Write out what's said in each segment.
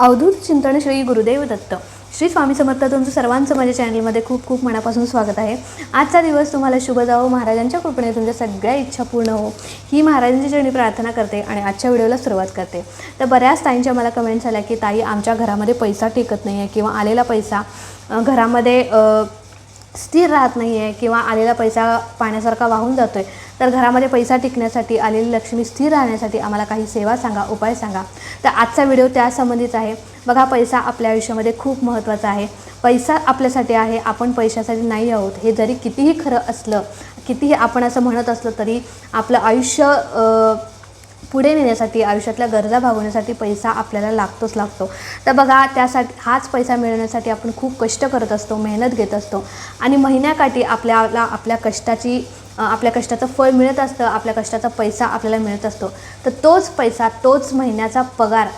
अवधूत चिंतन श्री गुरुदेव दत्त. श्री स्वामी समर्थ तुमचं सर्वांचं माझ्या चॅनलमध्ये खूप खूप मनापासून स्वागत आहे. आजचा दिवस तुम्हाला शुभ जावो. महाराजांच्या कृपेने तुमच्या सगळ्या इच्छा पूर्ण हो ही महाराजांची चरणी प्रार्थना करते आणि आजच्या व्हिडिओला सुरुवात करते. तर बऱ्याच ताईंच्या मला कमेंट्स आल्या की ताई आमच्या घरामध्ये पैसा टिकत नाही आहे किंवा आलेला पैसा घरामध्ये स्थिर राहत नाही आहे किंवा आलेला पैसा पाण्यासारखा वाहून जातो आहे तर घरामध्ये पैसा टिकण्यासाठी आलेली लक्ष्मी स्थिर राहण्यासाठी आम्हाला काही सेवा सांगा उपाय सांगा. तर आजचा व्हिडिओ त्या संबंधित आहे. बघा पैसा आपल्या आयुष्यामध्ये खूप महत्त्वाचा आहे. पैसा आपल्यासाठी आहे आपण पैशासाठी नाही आहोत. हे जरी कितीही खरं असलं कितीही आपण असं म्हणत असलं तरी आपलं आयुष्य पुढे नेण्यासाठी आयुष्यातल्या गरजा भागवण्यासाठी पैसा आपल्याला लागतोच लागतो. तर बघा त्यासाठी हाच पैसा मिळवण्यासाठी आपण खूप कष्ट करत असतो मेहनत घेत असतो. आणि महिन्याकाठी आपल्याला आपल्या कष्टाची आपल्या कष्टाचं फळ मिळत असतं आपल्या कष्टाचा पैसा आपल्याला मिळत असतो. तर तोच पैसा तोच महिन्याचा पगार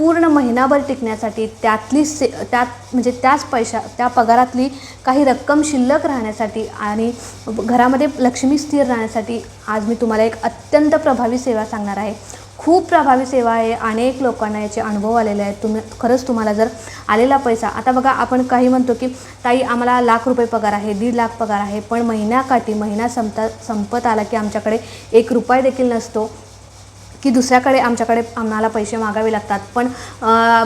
पूर्ण महिनाभर टिकण्यासाठी त्यातली से त्यात म्हणजे त्याच पैशा त्या पगारातली काही रक्कम शिल्लक राहण्यासाठी आणि घरामध्ये लक्ष्मी स्थिर राहण्यासाठी आज मी तुम्हाला एक अत्यंत प्रभावी सेवा सांगणार आहे. खूप प्रभावी सेवा आहे. अनेक लोकांना याचे अनुभव आलेले आहेत. तुम्ही खरंच तुम्हाला जर आलेला पैसा आता बघा आपण काही म्हणतो की ताई आम्हाला लाख रुपये पगार आहे दीड लाख पगार आहे. पण महिन्याकाठी महिना संपता संपत आला की आमच्याकडे एक रुपये देखील नसतो. की दुसऱ्याकडे आमच्याकडे आम्हाला पैसे मागावे लागतात. पण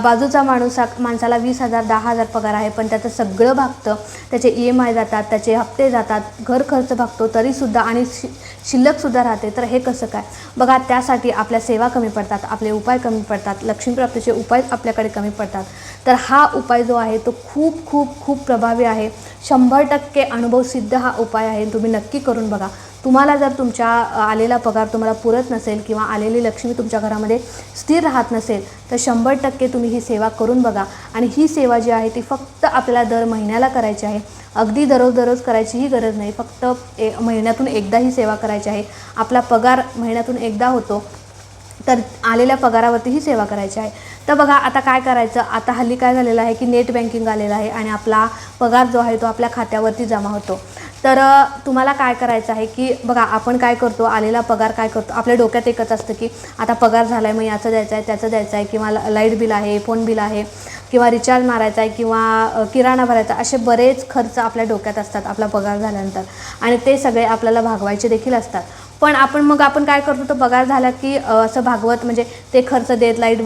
बाजूचा माणूस माणसाला वीस हजार दहा हजार पगार आहे पण त्याचं सगळं भागतं त्याचे ई एम आय जातात त्याचे हप्ते जातात घर खर्च भागतो तरीसुद्धा आणि शि शिल्लकसुद्धा राहते. तर हे कसं काय? बघा त्यासाठी आपल्या सेवा कमी पडतात आपले उपाय कमी पडतात लक्ष्मीप्राप्तीचे उपाय आपल्याकडे कमी पडतात. तर हा उपाय जो आहे तो खूप खूप खूप प्रभावी आहे. शंभर टक्के अनुभव सिद्ध हा उपाय आहे तुम्ही नक्की करून बघा. तुम्हाला जर तुमच्या आलेला पगार तुम्हाला पुरत नसेल किंवा आलेली लक्ष्मी तुमच्या घरामध्ये स्थिर राहत नसेल तर शंभर टक्के तुम्ही ही सेवा करून बघा. आणि ही सेवा जी आहे ती फक्त आपल्याला दर महिन्याला करायची आहे. अगदी दररोज दररोज करायचीही गरज नाही. फक्त ए महिन्यातून एकदा ही सेवा करायची आहे. आपला पगार महिन्यातून एकदा होतो तर आलेल्या पगारावरती ही सेवा करायची आहे. तर बघा आता काय करायचं? आता हल्ली काय झालेलं आहे की नेट बँकिंग आलेलं आहे आणि आपला पगार जो आहे तो आपल्या खात्यावरती जमा होतो. तर तुम्हाला काय करायचं आहे की बघा आपण काय करतो आलेला पगार काय करतो आपल्या डोक्यात एकच असतं की आता पगार झाला आहे मग याचं द्यायचं आहे त्याचं द्यायचं आहे किंवा लाइट बिल आहे फोन बिल आहे किंवा रिचार्ज मारायचा आहे किंवा किराणा भरायचा असे बरेच खर्च आपल्या डोक्यात असतात आपला पगार झाल्यानंतर. आणि ते सगळे आपल्याला भागवायचे देखील असतात. पण आपण मग आपण काय करतो तर पगार झाला की असं भागवत म्हणजे ते खर्च देत लाइट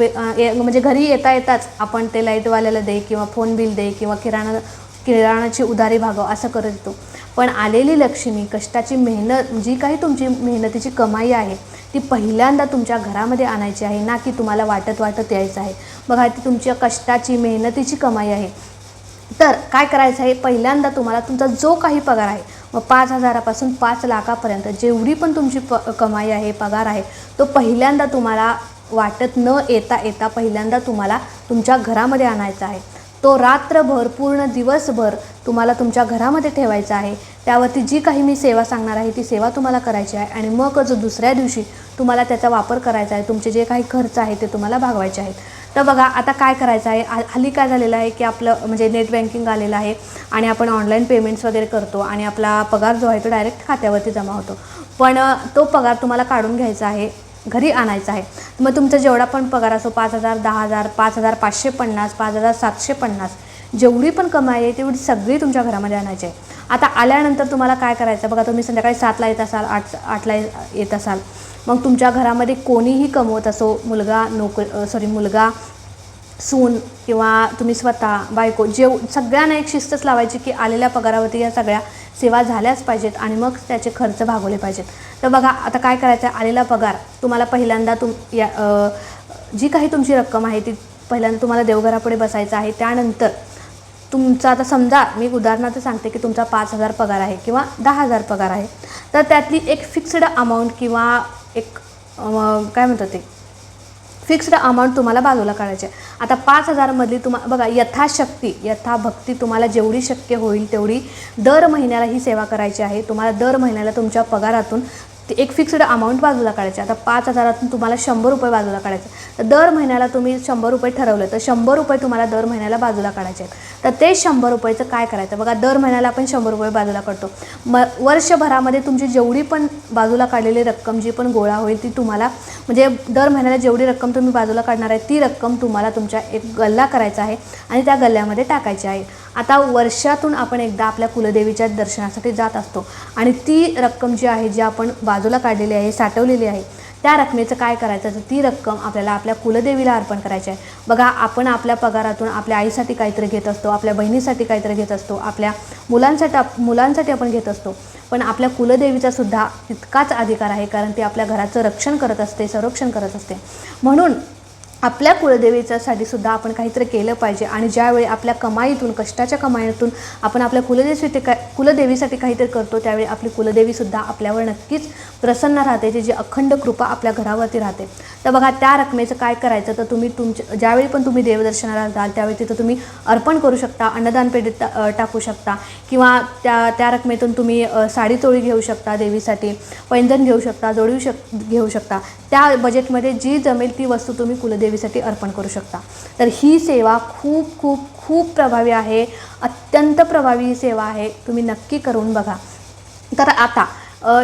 म्हणजे घरी येता येताच आपण ते लाईटवाल्याला दे किंवा फोन बिल दे किंवा किराणा किराणाची उधारी भागव असं करत येतो. पण आलेली लक्ष्मी कष्टाची मेहनत जी काही तुमची मेहनतीची कमाई आहे ती पहिल्यांदा तुमच्या घरामध्ये आणायची आहे ना की तुम्हाला वाटत वाटत यायचं आहे. बघा ती तुमच्या कष्टाची मेहनतीची कमाई आहे. तर काय करायचं आहे? पहिल्यांदा तुम्हाला तुमचा जो काही पगार आहे मग पाच हजारापासून पाच लाखापर्यंत जेवढी पण तुमची प कमाई आहे पगार आहे तो पहिल्यांदा तुम्हाला वाटत न येता येता पहिल्यांदा तुम्हाला तुमच्या घरामध्ये आणायचा आहे. तो रात्रभर पूर्ण दिवसभर तुम्हाला तुमच्या घरामध्ये ठेवायचा आहे. त्यावरती जी काही मी सेवा सांगणार आहे ती सेवा तुम्हाला करायची आहे. आणि मग जो दुसऱ्या दिवशी तुम्हाला त्याचा वापर करायचा आहे तुमचे जे काही खर्च आहे ते तुम्हाला भागवायचे आहेत. तर बघा आता काय करायचं आहे? हा- हल्ली काय झालेलं आहे की आपलं म्हणजे नेट बँकिंग आलेलं आहे आणि आपण ऑनलाईन पेमेंट्स वगैरे करतो आणि आपला पगार जो आहे तो डायरेक्ट खात्यावरती जमा होतो. पण तो पगार तुम्हाला काढून घ्यायचा आहे. घरी आणायचं आहे. मग तुमचा जेवढा पण पगार असो पाच हजार दहा हजार पाच हजार पाचशे पन्नास पाच हजार सातशे पन्नास जेवढी पण कमाई आहे तेवढी सगळी तुमच्या घरामध्ये आणायची आहे. आता आल्यानंतर तुम्हाला काय करायचं? बघा तुम्ही संध्याकाळी सातला येत असाल आठ आठला येत असाल. मग तुमच्या घरामध्ये कोणीही कमवत असो मुलगा नोकर सॉरी मुलगा सून किंवा तुम्ही स्वतः बायको जेव सगळ्यांना एक शिस्तच लावायची की आलेल्या पगारावरती या सगळ्या सेवा झाल्याच पाहिजेत आणि मग त्याचे खर्च भागवले पाहिजेत. तर बघा आता काय करायचं आहे आलेला पगार. तुम्हाला पहिल्यांदा तुम या जी काही तुमची रक्कम आहे ती पहिल्यांदा तुम्हाला देवघरापुढे बसायचं आहे. त्यानंतर तुमचा आता समजा मी उदाहरणार्थ सांगते की तुमचा पाच हजार पगार आहे किंवा दहा हजार पगार आहे. तर त्यातली एक फिक्स्ड अमाऊंट किंवा एक काय म्हणतात ते? फिक्स्ड अमाऊंट तुम्हाला बाजूला काढायची आहे. आता पाच हजारमधली तुम्हा बघा यथाशक्ती यथाभक्ती तुम्हाला जेवढी शक्य होईल तेवढी दर महिन्याला ही सेवा करायची आहे. तुम्हाला दर महिन्याला तुमच्या पगारातून ते एक फिक्स्ड अमाऊंट बाजूला काढायची. आता पाच हजारातून तुम्हाला शंभर रुपये बाजूला काढायचे. तर दर महिन्याला तुम्ही शंभर रुपये ठरवलं तर शंभर रुपये तुम्हाला दर महिन्याला बाजूला काढायचे आहेत. तर ते शंभर रुपयाचं काय करायचं? बघा दर महिन्याला आपण शंभर रुपये बाजूला काढतो. म वर्षभरामध्ये तुमची जेवढी पण बाजूला काढलेली रक्कम जी पण गोळा होईल ती तुम्हाला म्हणजे दर महिन्याला जेवढी रक्कम तुम्ही बाजूला काढणार आहे ती रक्कम तुम्हाला तुमच्या एक गल्ला करायचा आहे आणि त्या गल्ल्यामध्ये टाकायची आहे. आता वर्षातून आपण एकदा आपल्या कुलदेवीच्या दर्शनासाठी जात असतो आणि ती रक्कम जी आहे जी आपण बाजूला काढलेली आहे साठवलेली आहे. त्या रकमेचं काय करायचं? तर ती रक्कम आपल्याला आपल्या कुलदेवीला अर्पण करायची आहे. बघा आपण आपल्या पगारातून आपल्या आईसाठी काहीतरी घेत असतो आपल्या बहिणीसाठी काहीतरी घेत असतो आपल्या मुलांसाठी आप- मुलांसाठी आपण घेत असतो. पण आपल्या कुलदेवीचा सुद्धा तितकाच अधिकार आहे कारण ती आपल्या घराचं रक्षण करत असते संरक्षण करत असते. म्हणून आपल्या कुलदेवीच्यासाठी सुद्धा आपण काहीतरी केलं पाहिजे आणि ज्यावेळी आपल्या कमाईतून कष्टाच्या कमाईतून आपण आपल्या कुलदेवीसाठी काय कुलदेवीसाठी काहीतरी करतो त्यावेळी आपली कुलदेवीसुद्धा आपल्यावर नक्कीच प्रसन्न राहते जी जी अखंड कृपा आपल्या घरावरती राहते. तर बघा त्या रकमेचं काय करायचं? तर तुम्ही तुमच्या ज्यावेळी पण तुम्ही देवदर्शनाला जाल त्यावेळी तिथं तुम्ही अर्पण करू शकता अन्नदान पेटीत टाकू शकता किंवा त्या त्या रकमेतून तुम्ही साडी चोळी घेऊ शकता देवीसाठी पैंजण घेऊ शकता जोडू शक घेऊ शकता. त्या बजेटमध्ये जी जमेल ती वस्तू तुम्ही कुलदेवी देवीसाठी अर्पण करू शकता. तर ही सेवा खूप खूप खूप प्रभावी आहे. अत्यंत प्रभावी ही सेवा आहे. तुम्ही नक्की करून बघा. तर आता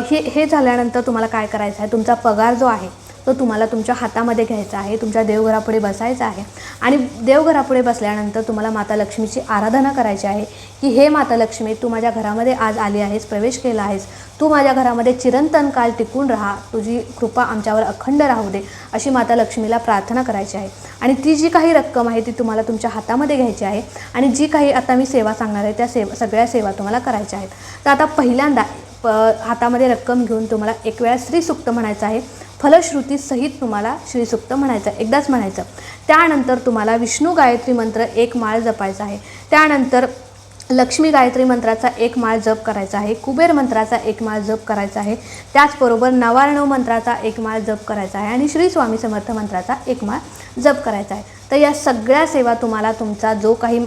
हे हे झाल्यानंतर तुम्हाला काय करायचं आहे? तुमचा पगार जो आहे तो तुम्हाला तुमच्या हातामध्ये घ्यायचा आहे तुमच्या देवघरापुढे बसायचा आहे. आणि देवघरापुढे बसल्यानंतर तुम्हाला माता लक्ष्मीची आराधना करायची आहे की हे माता लक्ष्मी तू माझ्या घरामध्ये आज आली आहेस प्रवेश केला आहेस. तू माझ्या घरामध्ये चिरंतन काल टिकून राहा. तुझी कृपा आमच्यावर अखंड राहू दे. अशी माता लक्ष्मीला प्रार्थना करायची आहे. आणि ती जी काही रक्कम आहे ती तुम्हाला तुमच्या हातामध्ये घ्यायची आहे. आणि जी काही आता मी सेवा सांगणार आहे त्या सेवा सगळ्या सेवा तुम्हाला करायच्या आहेत. तर आता पहिल्यांदा प हातामध्ये रक्कम घेऊन तुम्हाला एक वेळा श्रीसुक्त म्हणायचं आहे. फलश्रुती सहित तुम्हाला श्रीसुक्त म्हणायचं एकदाच म्हणायचं. त्यानंतर तुम्हाला विष्णू गायत्री मंत्र एक माळ जपायचा आहे. त्यानंतर लक्ष्मी गायत्री मंत्राचा एक माळ जप करायचा आहे. कुबेर मंत्राचा एक माळ जप करायचा आहे. त्याचबरोबर नवारणव मंत्राचा एक माळ जप करायचा आहे आणि श्री स्वामी समर्थ मंत्राचा एक माळ जप करायचा आहे. तर या सगळ्या सेवा तुम्हाला तुमचा जो काही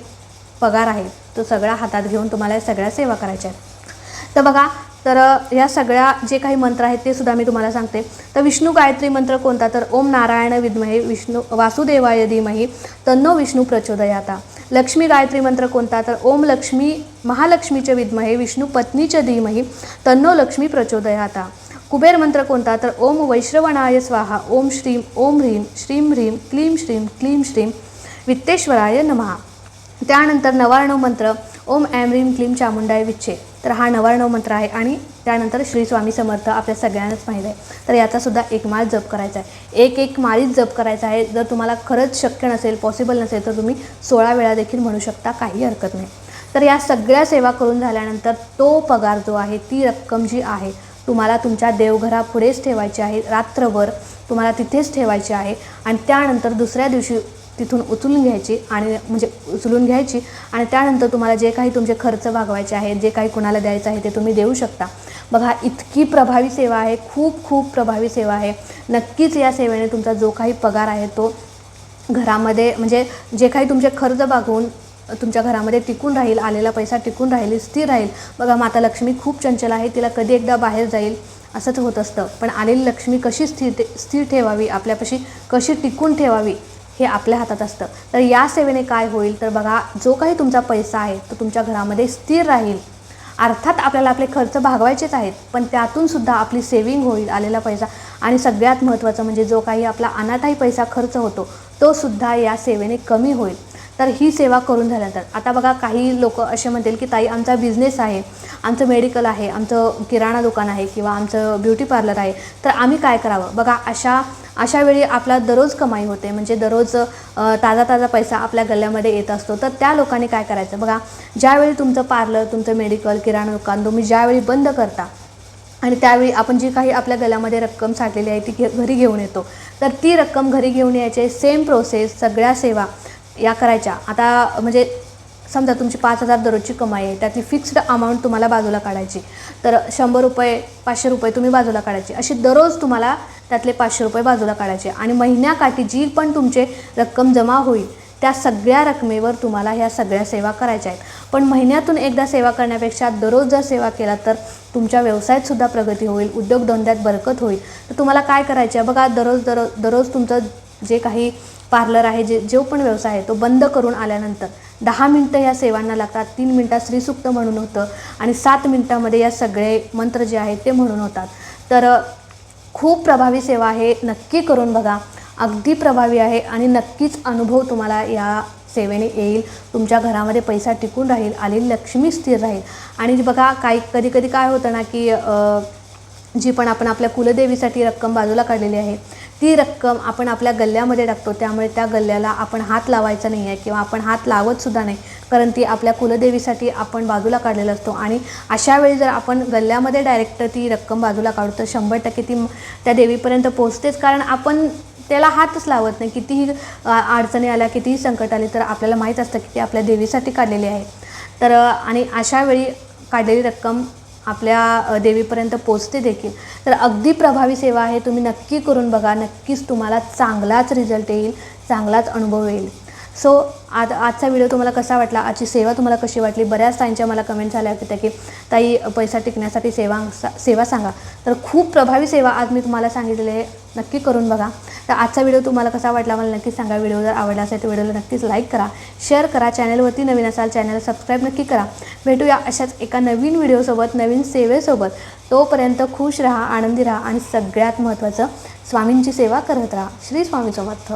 पगार आहे तो सगळा हातात घेऊन तुम्हाला या सगळ्या सेवा करायच्या आहेत. तर बघा तर या सगळ्या जे काही मंत्र आहेत ते सुद्धा मी तुम्हाला सांगते. तर विष्णू गायत्री मंत्र कोणता? तर ओम नारायण विद्महे विष्णू वासुदेवाय धीमही तन्नो विष्णू प्रचोदयाता. लक्ष्मी गायत्री मंत्र कोणता? तर ओम लक्ष्मी महालक्ष्मीचे विद्महे विष्णू पत्नीचे धीमही तन्नो लक्ष्मी प्रचोदयाता. कुबेर मंत्र कोणता? तर ओम वैश्रवणाय स्वाहा ओम श्रीम ओम ह्रीम श्रीम ह्रीम क्लीम श्रीम क्लीम श्रीम वित्तेश्वराय नमः. त्यानंतर नवार्णव मंत्र ओम ॲम ह्रीम क्लीम चामुंडाय विच्छे. तर हा नवार्णव मंत्र आहे आणि त्यानंतर श्री स्वामी समर्थ आपल्या सगळ्यांनाच माहीत आहे. तर याचासुद्धा एक माळ जप करायचा आहे. एक एक माळीच जप करायचा आहे. जर तुम्हाला खरंच शक्य नसेल पॉसिबल नसेल तर तुम्ही सोळा वेळा देखील म्हणू शकता काही हरकत नाही. तर या सगळ्या सेवा करून झाल्यानंतर तो पगार जो आहे ती रक्कम जी आहे तुम्हाला तुमच्या देवघरापुढेच ठेवायची आहे. रात्रभर तुम्हाला तिथेच ठेवायची आहे. आणि त्यानंतर दुसऱ्या दिवशी तिथून उचलून घ्यायची आणि म्हणजे उचलून घ्यायची आणि त्यानंतर तुम्हाला जे काही तुमचे खर्च भागवायचे आहेत जे काही कुणाला द्यायचं आहे ते तुम्ही देऊ शकता. बघा इतकी प्रभावी सेवा आहे खूप खूप प्रभावी सेवा आहे. नक्कीच या सेवेने तुमचा जो काही पगार आहे तो घरामध्ये म्हणजे जे काही तुमचे खर्च भागवून तुमच्या घरामध्ये टिकून राहील आलेला पैसा टिकून राहील स्थिर राहील. बघा माता लक्ष्मी खूप चंचल आहे तिला कधी एकदा बाहेर जाईल असंच होत असतं. पण आलेली लक्ष्मी कशी स्थिर ते स्थिर ठेवावी आपल्यापाशी कशी टिकून ठेवावी हे आपल्या हातात असतं. तर या सेवेने काय होईल? तर बघा जो काही तुमचा पैसा आहे तो तुमच्या घरामध्ये स्थिर राहील. अर्थात आपल्याला आपले खर्च भागवायचेच आहेत पण त्यातून सुद्धा आपली सेविंग होईल आलेला पैसा. आणि सगळ्यात महत्त्वाचं म्हणजे जो काही आपला अनाथाही पैसा खर्च होतो तो सुद्धा या सेवेने कमी होईल. तर ही सेवा करून झाल्यानंतर. आता बघा काही लोक असे म्हणतील की ताई आमचा बिझनेस आहे आमचं मेडिकल आहे आमचं किराणा दुकान आहे किंवा आमचं ब्युटी पार्लर आहे तर आम्ही काय करावं? बघा अशा अशा वेळी आपला दररोज कमाई होते. म्हणजे दररोज ताजा ताजा पैसा आपल्या गल्ल्यामध्ये येत असतो. तर त्या लोकांनी काय करायचं? बघा ज्यावेळी तुमचं पार्लर तुमचं मेडिकल किराणा दुकान तुम्ही ज्यावेळी बंद करता आणि त्यावेळी आपण जी काही आपल्या गल्यामध्ये रक्कम साठलेली आहे ती घे घरी घेऊन येतो. तर ती रक्कम घरी घेऊन यायचे सेम प्रोसेस सगळ्या सेवा या करायच्या. आता म्हणजे समजा तुमची पाच हजार दररोजची कमाई आहे त्यातली फिक्स्ड अमाऊंट तुम्हाला बाजूला काढायची. तर शंभर रुपये पाचशे रुपये तुम्ही बाजूला काढायची. अशी दररोज तुम्हाला त्यातले पाचशे रुपये बाजूला काढायचे. आणि महिन्याकाठी जी पण तुमचे रक्कम जमा होईल त्या सगळ्या रकमेवर तुम्हाला ह्या सगळ्या सेवा करायच्या आहेत. पण महिन्यातून एकदा सेवा करण्यापेक्षा दररोज जर सेवा केला तर तुमच्या व्यवसायातसुद्धा प्रगती होईल उद्योगधंद्यात बरकत होईल. तर तुम्हाला काय करायचे आहे बघा दररोज दररोज दररोज तुमचं जे काही पार्लर आहे जे जो पण व्यवसाय आहे तो बंद करून आल्यानंतर दहा मिनटं या सेवांना लागतात तीन मिनटात श्रीसुक्त म्हणून होतं आणि सात मिनटामध्ये या सगळे मंत्र जे आहेत ते म्हणून होतात. तर खूप प्रभावी सेवा आहे नक्की करून बघा. अगदी प्रभावी आहे आणि नक्कीच अनुभव तुम्हाला या सेवेने येईल. तुमच्या घरामध्ये पैसा टिकून राहील आलेली लक्ष्मी स्थिर राहील. आणि बघा काही कधी कधी काय होतं ना की जी पण आपण आपल्या कुलदेवीसाठी रक्कम बाजूला काढलेली आहे ती रक्कम आपण आपल्या गल्ल्यामध्ये टाकतो त्यामुळे त्या गल्ल्याला आपण हात लावायचा नाही आहे किंवा आपण हात लावतसुद्धा नाही. कारण ती आपल्या कुलदेवीसाठी आपण बाजूला काढलेलं असतो आणि अशा वेळी जर आपण गल्ल्यामध्ये डायरेक्ट ती रक्कम बाजूला काढू तर शंभर टक्के ती त्या देवीपर्यंत पोचतेच कारण आपण त्याला हातच लावत नाही. कितीही अडचणी आल्या कितीही संकट आले तर आपल्याला माहीत असतं की ती आपल्या देवीसाठी काढलेली आहे. तर आणि अशा वेळी काढलेली रक्कम आपल्या देवीपर्यंत पोचते देखील. तर अगदी प्रभावी सेवा आहे तुम्ही नक्की करून बघा नक्कीच तुम्हाला चांगलाच रिझल्ट येईल चांगलाच अनुभव येईल. सो आज आजचा व्हिडिओ तुम्हाला कसा वाटला? आजची सेवा तुम्हाला कशी वाटली? बऱ्याच ताईंच्या मला कमेंट्स आल्या होत्या की ताई पैसा टिकण्यासाठी सेवा सा- सेवा सांगा. तर खूप प्रभावी सेवा आज मी तुम्हाला सांगितलेली आहे. नक्की करून बघा. तर आजचा व्हिडिओ तुम्हाला कसा वाटला मला नक्की सांगा. व्हिडिओ जर आवडला असेल तर व्हिडिओला नक्कीच लाईक करा. शेअर करा. चॅनलवरती नवीन असाल चॅनल सबस्क्राईब नक्की करा. भेटूया अशाच एका नवीन व्हिडिओसोबत नवीन सेवेसोबत तोपर्यंत खुश राहा आनंदी राहा आणि सगळ्यात महत्त्वाचं स्वामींची सेवा करत राहा. श्री स्वामी समर्थ